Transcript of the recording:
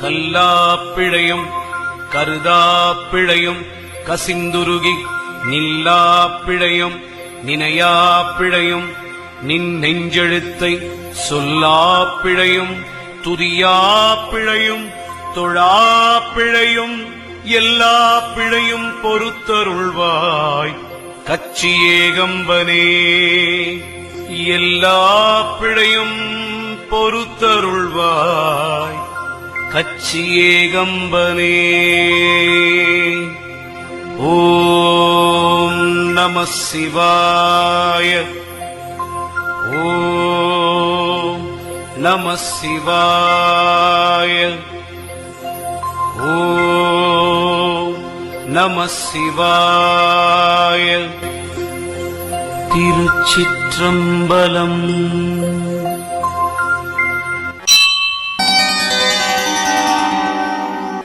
கல்லாப்பிழையும் கருதாப்பிழையும் கசிந்துருகி நில்லாப்பிழையும் நினையாப்பிழையும் நின் நெஞ்செழுத்தை சொல்லாப்பிழையும் துதியாப்பிழையும் தொழாப்பிழையும் எல்லா பிழையும் பொறுத்தருள்வாய். கச்சி ஏகம்பனே எல்லா பிழையும் பொறுத்தருள்வாய். கச்சி ஏகம்பனே. ஓம் நம சிவாய. ஓம் நம சிவாய. ஓம் நம சிவாய. திருச்சிற்றம்பலம்.